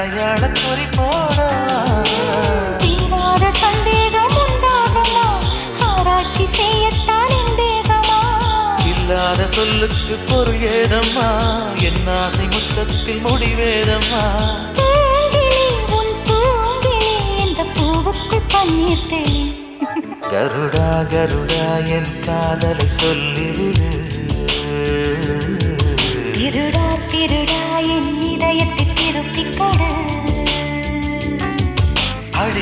அடையாள குறிப்போட தீராத சந்தேகம் உண்டாகுமா? ஆராய்ச்சி செய்யத்தான் தேகமா இல்லாத சொல்லுக்கு பொருள் ஏதம்மா? என் ஆசை முத்தத்தில் முடிவேதம்மா? கருடா கருடா என் காதலை சொல்லிடு திரு party